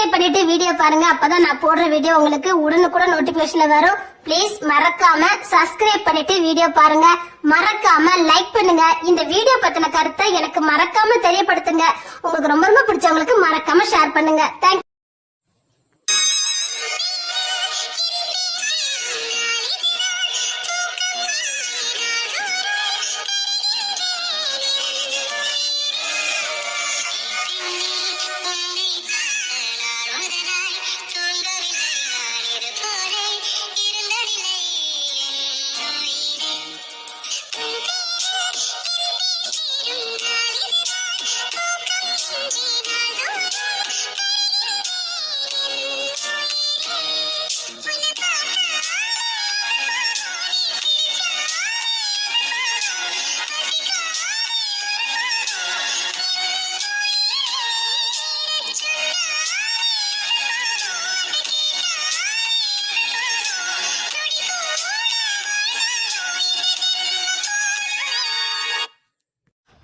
Subscribe பண்ணிட்டு video பாருங்க. அப்பதான் நான் போடுற வீடியோ உங்களுக்கு உடனுக்குடன் நோட்டிபிகேஷன்ல வரும். ப்ளீஸ் மறக்காம சப்ஸ்கிரைப் பண்ணிட்டு வீடியோ பாருங்க. மறக்காம லைக் பண்ணுங்க. இந்த வீடியோ பத்தின கருத்தை எனக்கு மறக்காம தெரியப்படுத்துங்க. உங்களுக்கு ரொம்ப ரொம்ப பிடிச்சவங்களுக்கு மறக்காம ஷேர் பண்ணுங்க. தேங்க்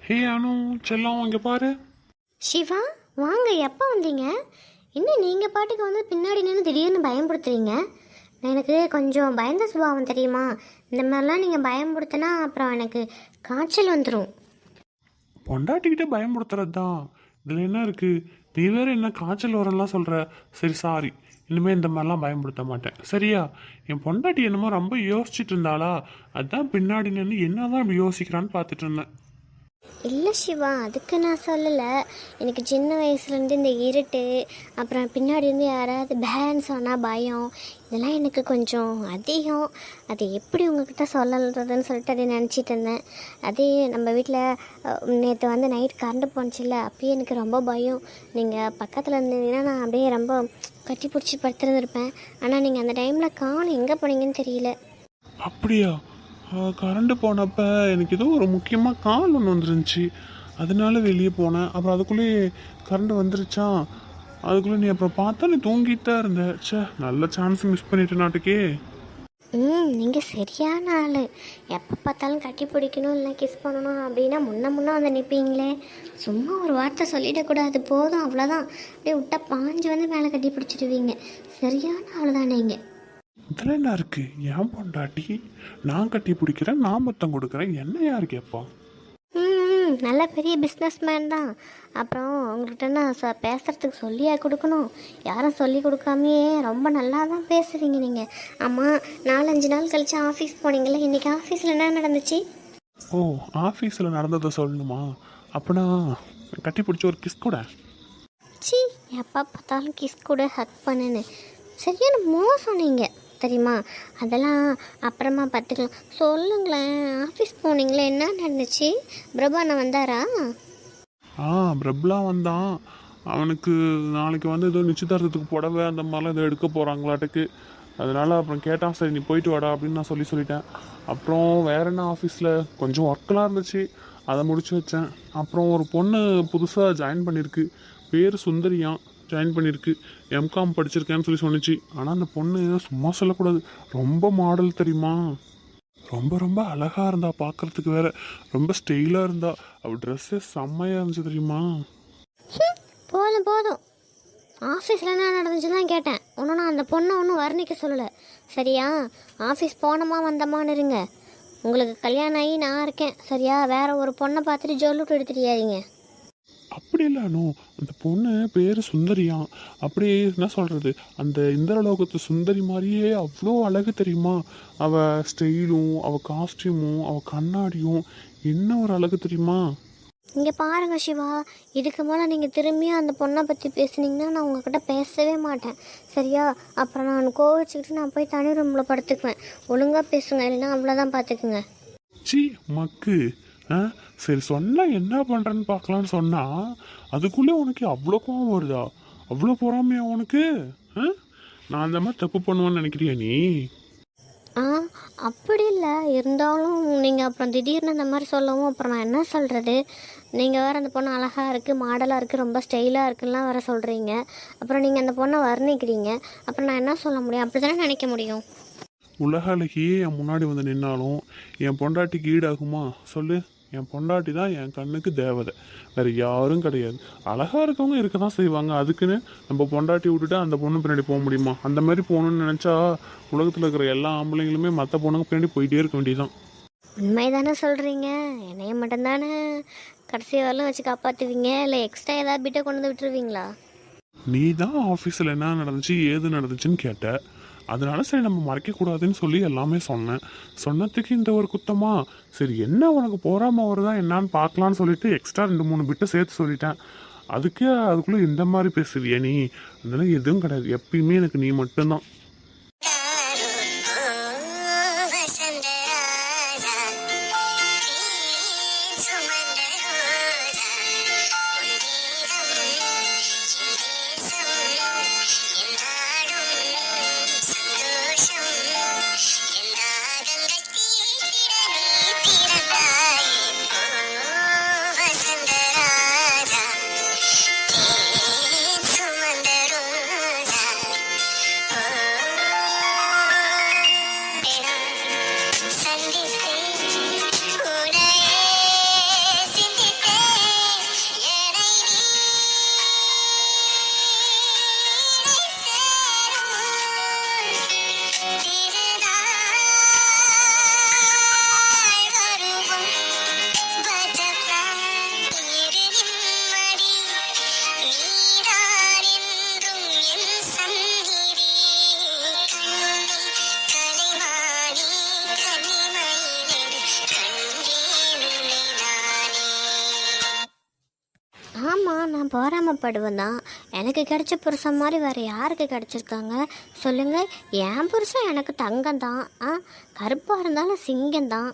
ஹே அனு செல்லம் இங்கே பாரு. சிவா வாங்க எப்போ வந்தீங்க? என்ன நீங்கள் பாட்டுக்கு வந்து பின்னாடி நின்று திடீர்னு பயன்படுத்துறீங்க எனக்கு கொஞ்சம் பயந்த சுபாவம் தெரியுமா? இந்த மாதிரிலாம் நீங்கள் பயன்படுத்தினா அப்புறம் எனக்கு காய்ச்சல் வந்துடும் பொண்டாட்டிக்கிட்ட பயமுறுத்துறது தான் இதில் என்ன இருக்கு? நீ வேற என்ன காய்ச்சல் வரலாம் சொல்கிற சரி சாரி இனிமேல் இந்த மாதிரிலாம் பயமுறுத்த மாட்டேன். சரியா? என் பொண்டாட்டி என்னமோ ரொம்ப யோசிச்சுட்டு இருந்தாளா? அதான் பின்னாடி நின்று என்னதான் இப்படி யோசிக்கிறான்னு பார்த்துட்டு இருந்தேன். இல்லை சிவா அதுக்கு நான் சொல்லலை. எனக்கு சின்ன வயசுலேருந்து இந்த இருட்டு அப்புறம் பின்னாடி இருந்து யாராவது பேன் சொன்னால் பயம். இதெல்லாம் எனக்கு கொஞ்சம் அதிகம். அது எப்படி உங்ககிட்ட சொல்லறதுன்னு சொல்லிட்டு அதை நினச்சிட்டு இருந்தேன். அதே நம்ம வீட்டில் நேற்று வந்து நைட் கரண்ட் போனுச்சுல்ல அப்பயே எனக்கு ரொம்ப பயம். நீங்கள் பக்கத்தில் இருந்தீங்கன்னா நான் அப்படியே ரொம்ப கட்டி பிடிச்சி படுத்துருந்துருப்பேன். ஆனால் நீங்கள் அந்த டைமில் காணும். எங்கே போனீங்கன்னு தெரியல. அப்படியா? கரண்ட்டு போனப்போ எனக்கு ஏதோ ஒரு முக்கியமாக கால் ஒன்று வந்துருந்துச்சு. அதனால வெளியே போனேன். அப்புறம் அதுக்குள்ளேயே கரண்ட்டு வந்துருச்சா? அதுக்குள்ளே நீ அப்புறம் பார்த்தா நீ தூங்கிட்டு தான் இருந்த. சே நல்ல சான்ஸ் மிஸ் பண்ணிட்டு நாட்டுக்கே. ம் நீங்கள் சரியான ஆள். எப்போ பார்த்தாலும் கட்டி பிடிக்கணும் இல்லை கிஸ் பண்ணணும் அப்படின்னா முன்ன முன்னே வந்து நிற்பீங்களே சும்மா ஒரு வார்த்தை சொல்லிடக்கூடாது போதும் அவ்வளோதான் அப்படியே விட்டா பாஞ்சு வந்து மேலே கட்டி பிடிச்சிடுவீங்க. சரியான ஆள் தானே இதில் என்ன இருக்கு? ஏன் பொண்டாட்டி நான் கட்டி பிடிக்கிறேன் நான் மொத்தம் கொடுக்குறேன். என்ன யார் கேட்பா? ம் நல்ல பெரிய பிஸ்னஸ் மேன் தான். அப்புறம் உங்கள்கிட்ட நான் ச பேசுகிறதுக்கு சொல்லியா கொடுக்கணும்? யாரும் சொல்லி கொடுக்காமையே ரொம்ப நல்லா தான் பேசுகிறீங்க நீங்கள் ஆமாம் நாலஞ்சு நாள் கழிச்சு ஆஃபீஸ் போனீங்களே இன்றைக்கி ஆஃபீஸில் என்ன நடந்துச்சு? ஓ ஆஃபீஸில் நடந்ததை சொல்லணுமா? அப்பனா கட்டி பிடிச்ச ஒரு கிஸ் கூட? சி எப்போ பார்த்தாலும் கிஸ் கூட ஹக் பண்ணுன்னு. சரியான மோசம் நீங்கள் தெரியுமா? அதெல்லாம் அப்புறமா பார்த்துக்கலாம். சொல்லுங்களேன் ஆஃபீஸ் போனீங்களே என்ன நடந்துச்சு? பிரபானா வந்தாரா? ஆ பிரபுலா வந்தான். அவனுக்கு நாளைக்கு வந்து ஏதோ நிச்சயதார்த்தத்துக்கு புடவை அந்த மாதிரிலாம் ஏதோ எடுக்க போகிறாங்களாட்டுக்கு அதனால அப்புறம் கேட்டான் சரி நீ போயிட்டு வாடா அப்படின்னு நான் சொல்லி சொல்லிட்டேன். அப்புறம் வேற என்ன ஆஃபீஸில் கொஞ்சம் ஒர்க்கெலாம் இருந்துச்சு. அதை முடிச்சு வச்சேன். அப்புறம் ஒரு பொண்ணு புதுசாக ஜாயின் பண்ணியிருக்கு பேர் சுந்தரியான் ஜாயின் பண்ணியிருக்கு. எம்காம் படிச்சிருக்கேன்னு சொல்லி சொன்னிச்சு. ஆனால் அந்த பொண்ணு சும்மா சொல்லக்கூடாது. ரொம்ப மாடல் தெரியுமா? ரொம்ப ரொம்ப அழகாக இருந்தா பார்க்கறதுக்கு வேற. ரொம்ப ஸ்டைலாக இருந்தா. அவள் ட்ரெஸ்ஸே செம்மையாக இருந்துச்சு தெரியுமா? போதும் போதும். ஆஃபீஸில் என்ன நடந்துச்சுன்னு தான் கேட்டேன். ஒன்றும் நான் அந்த பொண்ணை ஒன்றும் வர்ணிக்க சொல்லலை. சரியா? ஆஃபீஸ் போனோமா வந்தோமான்னு இருங்க. உங்களுக்கு கல்யாணம் ஆகி நான் இருக்கேன். சரியா? வேற ஒரு பொண்ணை பார்த்துட்டு ஜொல்லுட்டு எடுத்துட்டியாதீங்க அப்படி இல்லை அனு. அந்த பொண்ணு பேர் சுந்தரியா. அப்படியே என்ன சொல்றது? அந்த இந்திரலோகத்து சுந்தரி மாதிரியே அவ்வளோ அழகு தெரியுமா? அவ ஸ்டைலும் அவ காஸ்டியூமும் அவ கண்ணாடியும் என்ன ஒரு அழகு தெரியுமா? இங்கே பாருங்க சிவா. இதுக்கு மேலே நீங்கள் திரும்பியும் அந்த பொண்ணை பற்றி பேசுனீங்கன்னா நான் உங்ககிட்ட பேசவே மாட்டேன். சரியா? அப்புறம் நான் கோவிச்சுக்கிட்டு நான் போய் தனி ரூமில் படுத்துக்குவேன். ஒழுங்காக பேசுங்க இல்லைன்னா அவ்வளோதான் பார்த்துக்குங்க சி மக்கு. சரி சொன்னா என்ன பண்றேன்னு பார்க்கலான்னு சொன்னா அதுக்குள்ளே உனக்கு அவ்வளோ கோவம் வருதா? அவ்வளோ பொறாமையா உனக்கு? நான் அந்த மாதிரி தப்பு பண்ணுவேன்னு நினைக்கிறியா நீ? ஆ அப்படி இல்லை. இருந்தாலும் நீங்கள் அப்புறம் திடீர்னு இந்த மாதிரி சொல்லவும் அப்புறம் நான் என்ன சொல்கிறது நீங்கள் வேறு அந்த பொண்ணு அழகாக இருக்குது மாடலாக இருக்குது ரொம்ப ஸ்டைலாக இருக்குலாம் வேறு சொல்கிறீங்க அப்புறம் நீங்கள் அந்த பொண்ணை வர்ணிக்கிறீங்க. அப்புறம் நான் என்ன சொல்ல முடியும்? அப்படி தானே நினைக்க முடியும்? உலக அழகியே என் முன்னாடி வந்து நின்னாலும் என் பொண்டாட்டிக்கு ஈடாகுமா சொல்லு. என் பொண்டாட்டி தான் என் கண்ணுக்கு தேவதை. வேற யாரும் கிடையாது. அழகா இருக்கவங்க இருக்க தான் செய்வாங்க. அதுக்குன்னு நம்ம பொண்டாட்டி விட்டுட்டு அந்த பொண்ணு பின்னாடி போக முடியுமா? அந்த மாதிரி போகணும்னு நினச்சா உலகத்தில் இருக்கிற எல்லா ஆம்பளைங்களுமே மற்ற பொண்ணுங்க பின்னாடி போயிட்டே இருக்க வேண்டியதுதான். உண்மை தானே சொல்கிறீங்க என்னைய மட்டும்தானே கடைசி வரலும் வச்சு காப்பாற்றுவீங்க இல்லை எக்ஸ்ட்ரா ஏதாவது பிட்டை கொண்டு வந்து விட்டுருவீங்களா? நீ தான் ஆஃபீஸில் என்ன நடந்துச்சு ஏது நடந்துச்சுன்னு கேட்ட. அதனால சரி நம்ம மறைக்கக்கூடாதுன்னு சொல்லி எல்லாமே சொன்னேன். சொன்னதுக்கு இந்த ஒரு குத்தமா சரி என்ன உனக்கு போகாமல் வருதா என்னான்னு பார்க்கலான்னு சொல்லிட்டு எக்ஸ்ட்ரா ரெண்டு மூணு பிட்டை சேர்த்து சொல்லிட்டேன். அதுக்கே அதுக்குள்ளே இந்த மாதிரி பேசுவிய நீ. அதனால எதுவும் கிடையாது. எப்பயுமே எனக்கு நீ மட்டும்தான். நான் போராமப்படுவேன் தான் எனக்கு கிடைச்ச புருஷன் மாதிரி வேறு யாருக்கு கிடைச்சிருக்காங்க? சொல்லுங்கள் என் புருஷன் எனக்கு தங்கம் தான் ஆ கருப்பாக இருந்தாலும் சிங்கம் தான்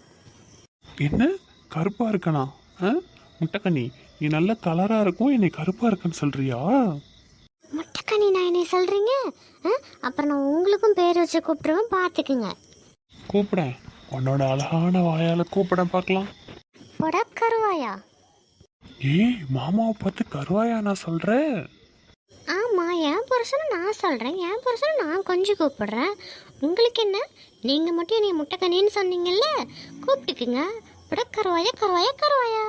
என்ன? கருப்பா இருக்கனா? ஆ? முட்டைக்கண்ணி நீ நல்ல கலரா இருக்கும் என்னை கருப்பா இருக்குன்னு சொல்றியா? முட்டைக்கண்ணி நான் என்ன சொல்கிறீங்க ஆ அப்புறம் நான் உங்களுக்கும் பேர் வச்சு கூப்பிட்ருவேன் பார்த்துக்குங்க. கூப்பிட உன்னோட அழகான வாயால கூப்பிட பார்க்கலாம். பொட ஏய் மாமாவை பார்த்து கருவாயா நான் சொல்றேன். ஆமாம் என் புருஷனை நான் சொல்கிறேன் என் புருஷனை நான் கொஞ்சம் கூப்பிடுறேன். உங்களுக்கு என்ன? நீங்கள் மட்டும் என்னை முட்டைக்கண்ணின்னு சொன்னீங்கல்ல? கூப்பிட்டுக்குங்க. பொட கருவாயா. கருவாயா கருவாயா.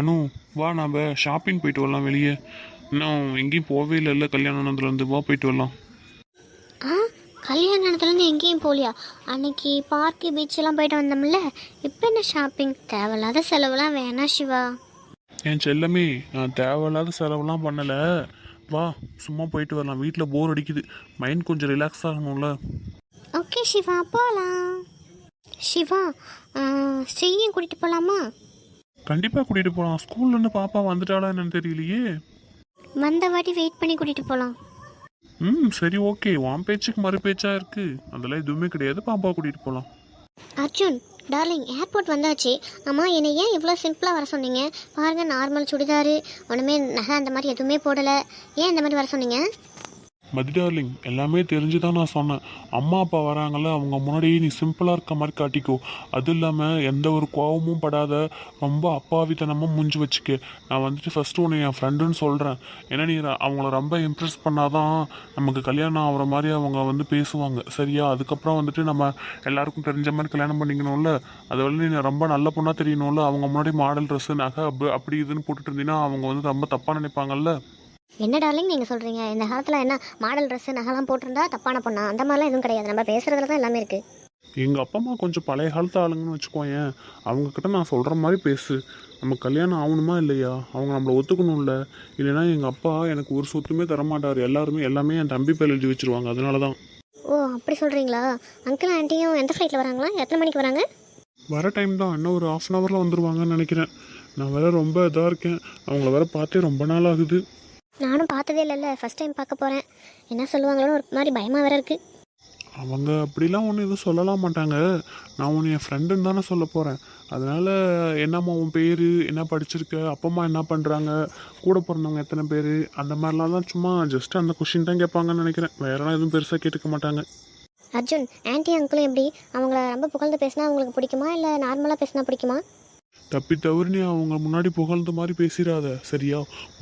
அனு வா நாம ஷாப்பிங் போயிட்டு வரலாம் வெளியே. இன்னும் எங்கேயும் போவே இல்லைல்ல கல்யாணத்துலேருந்து வா போயிட்டு வரலாம். ஆ? கல்யாணத்துலேருந்து எங்கேயும் போகலையா? அன்னைக்கு பார்க்கு பீச்செல்லாம் போயிட்டு வந்தோம்ல இப்போ என்ன ஷாப்பிங் தேவையில்லாத செலவுலாம் வேணாம் சிவா. என் செல்லமே நான் தேவையில்லாத செலவெல்லாம் பண்ணலை. வா சும்மா போயிட்டு வரலாம். வீட்டில் போர் அடிக்குது. மைண்ட் கொஞ்சம் ரிலாக்ஸ் ஆகணும்ல ஓகே சிவா போகலாம் சிவா ஸ்ரீயும் கூட்டிகிட்டு போகலாமா கண்டிப்பாக கூட்டிகிட்டு போகலாம் ஸ்கூல்லேருந்து பாப்பா வந்துட்டாளா என்னன்னு தெரியலையே. வந்த வாட்டி வெயிட் பண்ணி கூட்டிகிட்டு போகலாம் ம் சரி ஓகே உன் பேச்சுக்கு மறு பேச்சா இருக்கு. அதெல்லாம் எதுவுமே கிடையாது. பாப்பா கூட்டிகிட்டு போகலாம் அர்ஜுன் டார்லிங் ஏர்போர்ட் வந்தாச்சு. அம்மா என்னை ஏன் இவ்வளோ சிம்பிளாக வர சொன்னீங்க? பாருங்க நார்மல் சுடிதாரு. ஒன்றுமே நகை அந்த மாதிரி எதுவுமே போடலை. ஏன் இந்த மாதிரி வர சொன்னீங்க? மதி டார்லிங் எல்லாமே தெரிஞ்சு தான் நான் சொன்னேன். அம்மா அப்பா வராங்கல்ல அவங்க முன்னாடியே நீ சிம்பிளாக இருக்க மாதிரி காட்டிக்கோ. அது இல்லாமல் எந்த ஒரு கோபமும் படாத ரொம்ப அப்பாவித்தனமாக மூஞ்சி வச்சுக்க. நான் வந்துட்டு ஃபஸ்ட்டு உன்னை என் ஃப்ரெண்டுன்னு சொல்கிறேன் ஏன்னா நீ அவங்கள ரொம்ப இம்ப்ரெஸ் பண்ணாதான் நமக்கு கல்யாணம் ஆகிற மாதிரி அவங்க வந்து பேசுவாங்க. சரியா? அதுக்கப்புறம் வந்துட்டு நம்ம எல்லாருக்கும் தெரிஞ்ச மாதிரி கல்யாணம் பண்ணிக்கணும்ல? அதை வந்து நீ ரொம்ப நல்ல பொண்ணாக தெரியணும்ல? அவங்க முன்னாடி மாடல் ட்ரெஸ்ஸு நகை அப்படி அப்படி இதுன்னு போட்டுட்டு இருந்தீங்கன்னா அவங்க வந்து ரொம்ப தப்பாக நினைப்பாங்கல்ல? என்ன டார்லிங் நீங்கள் சொல்கிறீங்க இந்த காலத்தில் என்ன மாடல் ட்ரெஸ்ஸு நகைலாம் போட்டிருந்தா தப்பான பொண்ணா? அந்த மாதிரிலாம் எதுவும் கிடையாது. நம்ம பேசுகிறதுல தான் எல்லாமே இருக்குது எங்கள் அப்பா அம்மா கொஞ்சம் பழைய காலத்து ஆளுங்கன்னு வச்சுக்கோயேன். அவங்கக்கிட்ட நான் சொல்கிற மாதிரி பேசு. நம்ம கல்யாணம் ஆகணுமா இல்லையா? அவங்க நம்மளை ஒத்துக்கணும்ல. இல்லைன்னா எங்கள் அப்பா எனக்கு ஒரு சொத்துமே தரமாட்டார். எல்லாருமே எல்லாமே என் தம்பி பேர் எழுதி வச்சிருவாங்க. அதனால தான் ஓ அப்படி சொல்கிறீங்களா அங்கிள் ஆண்டியும் எந்த ஃப்ளைட்டில் வராங்களா? எத்தனை மணிக்கு வராங்க? வர டைம் தான். இன்னும் ஒரு ஆஃப் அன் ஹவரில் வந்துருவாங்கன்னு நினைக்கிறேன். நான் வேற ரொம்ப இதாக இருக்கேன். அவங்கள வேற பார்த்தே ரொம்ப நாள் ஆகுது. நானும் பார்த்ததே இல்லைல்ல. ஃபஸ்ட் டைம் பார்க்க போகிறேன் என்ன சொல்லுவாங்களோன்னு ஒரு மாதிரி பயமாக வேற இருக்குது அவங்க அப்படிலாம் ஒன்றும் எதுவும் சொல்லலாம் மாட்டாங்க. நான் உன்னை என் ஃப்ரெண்டுன்னு தானே சொல்ல போகிறேன் அதனால் என்னம்மா உன் பேர் என்ன படிச்சிருக்க அப்பா அம்மா என்ன பண்ணுறாங்க கூட பிறந்தவங்க எத்தனை பேர் அந்த மாதிரிலாம் தான் சும்மா ஜஸ்ட் அந்த கொஷின் தான் கேட்பாங்கன்னு நினைக்கிறேன். வேறலாம் எதுவும் பெருசாக கேட்டுக்க மாட்டாங்க. அர்ஜுன் ஆன்ட்டி அங்கிளும் எப்படி? அவங்கள ரொம்ப புகழ்ந்து பேசினா அவங்களுக்கு பிடிக்குமா? இல்லை நார்மலாக பேசினா பிடிக்குமா? தப்பி தவறு நீ அவங்க முன்னாடி புகழ்ந்த மாதிரி பேசிடாத சரியா?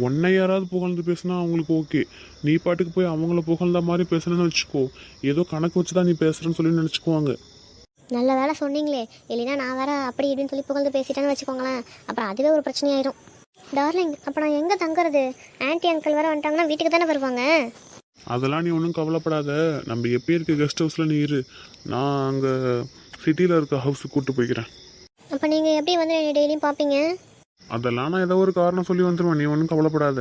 உன்னை யாராவது புகழ்ந்து பேசினா அவங்களுக்கு ஓகே. நீ பாட்டுக்கு போய் அவங்கள புகழ்ந்த மாதிரி பேசுனேன்னு வச்சுக்கோ. ஏதோ கணக்கு வச்சு தான் நீ பேசுறேன்னு சொல்லி நினச்சிக்குவாங்க. நல்ல வேலை சொன்னீங்களே. இல்லைன்னா நான் வேற அப்படி இப்படின்னு சொல்லி புகழ்ந்து பேசிட்டேன்னு வச்சுக்கோங்களேன். அப்புறம் அதுவே ஒரு பிரச்சனையாயிரும். டார்லிங் அப்போ நான் எங்கே தங்குறது? ஆன்ட்டி அங்கிள் வேற வந்துட்டாங்கன்னா வீட்டுக்கு தானே வருவாங்க? அதெல்லாம் நீ ஒன்றும் கவலைப்படாத. நம்ம எப்பயும் இருக்க கெஸ்ட் ஹவுஸில் நீ இரு. நான் அங்கே சிட்டியில் இருக்க ஹவுஸுக்கு கூப்பிட்டு போய்க்கிறேன். அப்போ நீங்கள் எப்படி வந்து டெய்லியும் பார்ப்பீங்க? அதெல்லாம் நான் ஏதோ ஒரு காரணம் சொல்லி வந்துடுவேன் நீ ஒன்றும் கவலைப்படாத.